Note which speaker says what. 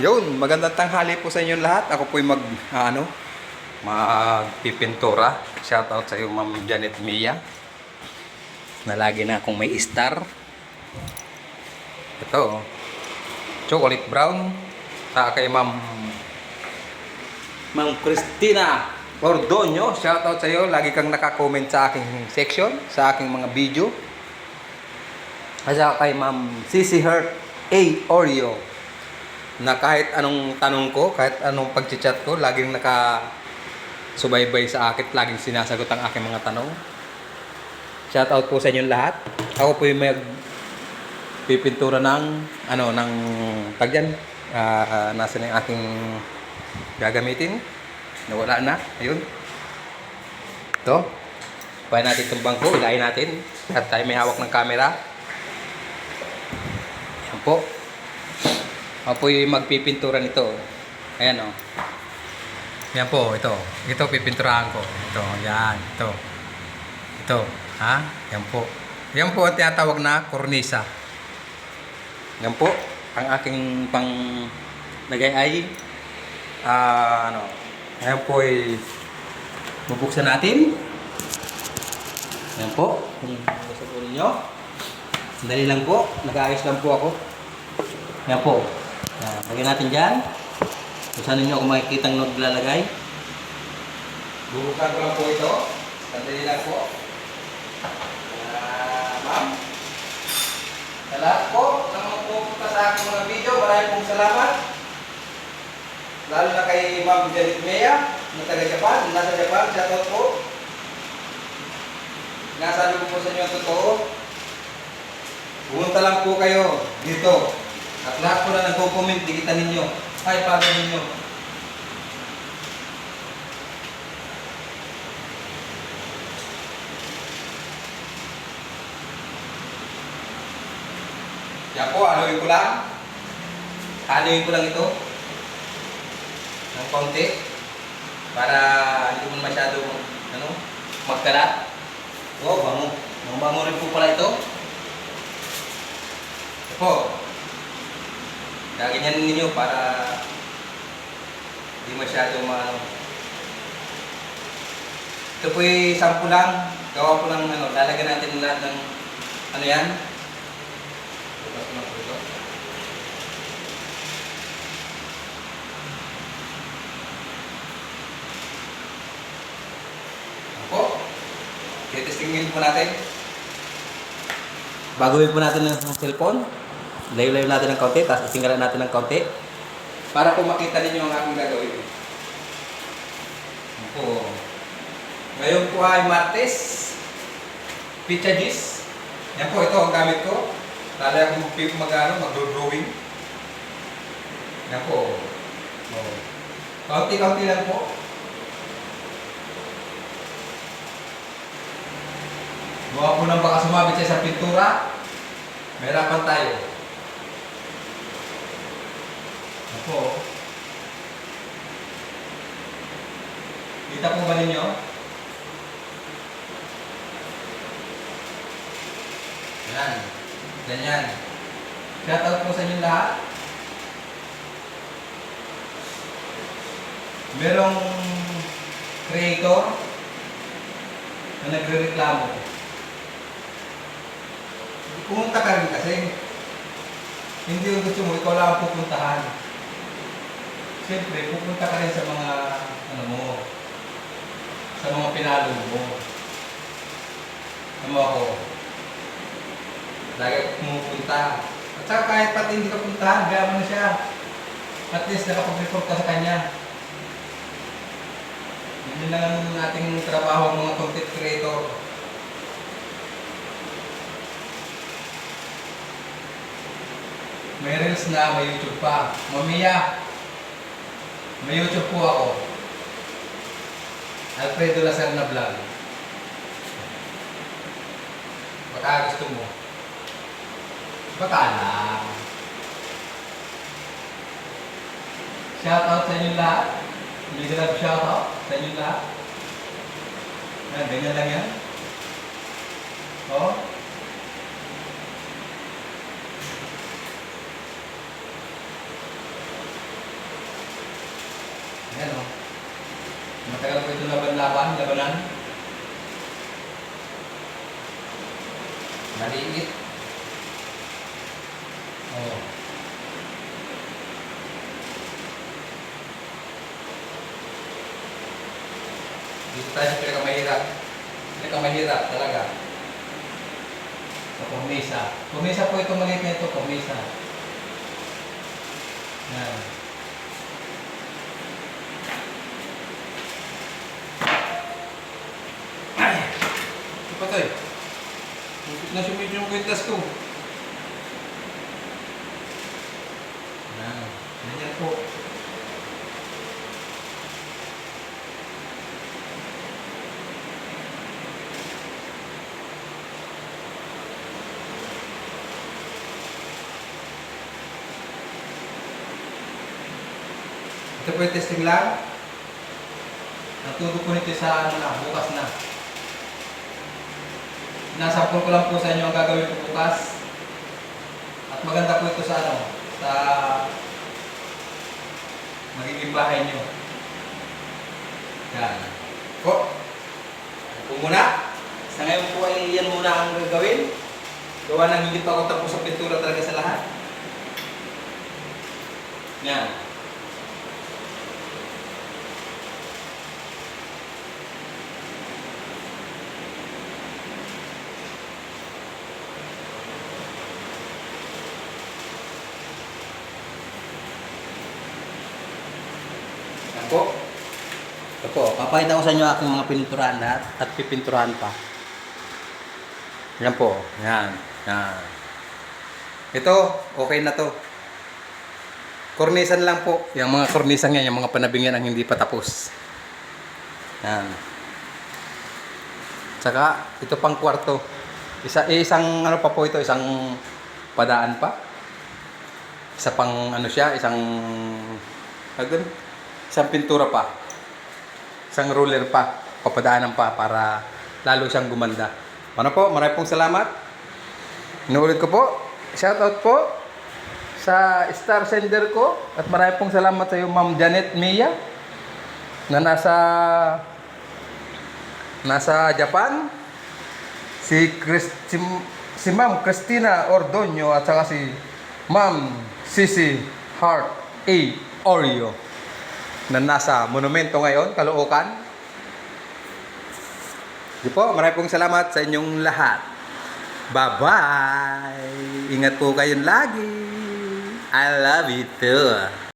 Speaker 1: Yun, magandang tanghali po sa inyo lahat. Ako po'y mag, ah, ano, magpipintura. Shoutout sa iyo, Ma'am Janet Mia. Na lagi na akong may star. Ito, oh. chocolate brown. Sa kay Ma'am Ma'am Christina Ordonio. Shoutout sa iyo. Lagi kang nakakomment sa aking section, sa aking mga video. At kay Ma'am Sissy Hurt A. Oreo na kahit anong tanong ko, kahit anong pag-chat ko, laging naka subaybay sa akin, laging sinasagot ang aking mga tanong. Shout out po sa inyong lahat. Ako po yung mag pipintura ng ano ng tagyan. Ah, nasa na yung aking gagamitin. Nawala na. Ayun. Ito. Pwede natin itong bangko. Ilayin natin. At tayo may hawak ng camera. Yan po. Ako yung magpipintura nito. Ayan o. Oh. Yan po, ito. Ito pipinturahan ko. Ito, yan. Ito. Ito. Ha? Yan po. Yan po ang tinatawag na kornisa. Yan po. Ang aking pang lagay ay ah ano. Ayan po ay bubuksan natin. Yan po. Gusto po ninyo. Sandali lang po. Nag-aayos lang po ako. Yan po. Yan. Lagyan natin dyan. Kung saan ninyo ako makikita ang naglalagay. Bubukan ko lang po ito. Sandali lang po. Ah, ma'am. Sa lahat po na magpupunta sa aking mga video, maraming pong salamat. Lalo na kay Ma'am Janet Mea, na taga Japan, nasa Japan, shoutout po. Nasabi ko po sa inyo ang totoo. Pumunta lang po kayo dito. At lahat po na nagko-comment, dikitan ninyo. Ay, paano ninyo? Yan po, haluin ko lang. Haluin ko lang ito. Ng konti. Para hindi mo masyado ano, magkalat. Oh, bango. Bango rin po pala ito. Ito po. Gaganyan ninyo para hindi masyado maano. Ito po yung sample lang. Gawa po ng ano, lalagyan natin lahat ng ano yan. Bukas ko na po ito. Po? Titestingin po natin. Baguhin po natin ng cellphone. Layo-layo natin ng konti, tapos isingalan natin ng konti. Para po makita ninyo ang aking gagawin. Po. Ngayon po ay Martes. Pizza Gis. Yan po, ito ang gamit ko. Lalo akong mag- mag-ano, mag-drawing. Yan po. Oh. Kaunti-kaunti lang po. Gawa po nang baka sumabit siya sa pintura. Mahirapan tayo. Ako. Kita po ba ninyo? Yan. Ganyan. Shoutout po sa inyo lahat. Merong creator na nagre-reklamo. Pumunta ka rin kasi. Hindi yung gusto mo, ikaw lang ang pupuntahan. Siyempre, pupunta ka rin sa mga, ano mo, sa mga pinalo mo. Ano ako? Lagi pumupunta. At saka kahit pati hindi ka puntahan, gaya na siya. At least nakapag-report ka sa kanya. Yun lang ang ating trabaho ng mga content creator. May reels na, may YouTube pa. Mamiya, may YouTube po ako. Alfredo Lacerna Vlog. Baka gusto mo. Baka lang. Shoutout sa inyo lahat. Big love shoutout sa inyo lahat. Yan, ganyan lang yan. Oh. Ayan o. Matagal pa ito laban-laban, labanan. Maliit. Oh. Dito tayo sa pinakamahirap. Pinakamahirap talaga. Sa kumisa. Kumisa po ito maliit na ito, kumisa. Yan. Ay! Ito pa tayo. Bukit na sumit yung kwintas ko. Yan. Ganyan po. Ito po yung testing lang. Natuto po nito sa ano na, bukas na. Nasampol ko lang po sa inyo ang gagawin ko bukas. At maganda po ito sa ano, sa magiging bahay nyo. Yan. Po. Ano po muna. Sa ngayon po ay yan muna ang gagawin. Gawa ng hindi pa ako tapos sa pintura talaga sa lahat. Yan. Ito po, papakita ko sa inyo aking mga pininturahan lahat at pipinturahan pa. Yan po, yan, yan. Ito, okay na to. Kornisan lang po. Yung mga kornisan yan, yung mga panabing yan ang hindi pa tapos. Yan. Tsaka, ito pang kwarto. Isa, eh, isang ano pa po ito, isang padaan pa. Isa pang ano siya, isang agad, isang pintura pa. Isang ruler pa, papadaanan pa para lalo siyang gumanda. Ano po, maraming pong salamat. Inuulit ko po, shoutout po sa star sender ko at maraming pong salamat sa iyo Ma'am Janet Mia na nasa nasa Japan si Chris, si, si Ma'am Christina Ordonio at saka si Ma'am Sisi Hart A. Oreo na nasa monumento ngayon, Caloocan. Di po, maraming pong salamat sa inyong lahat. Bye-bye! Ingat po kayong lagi. I love you too.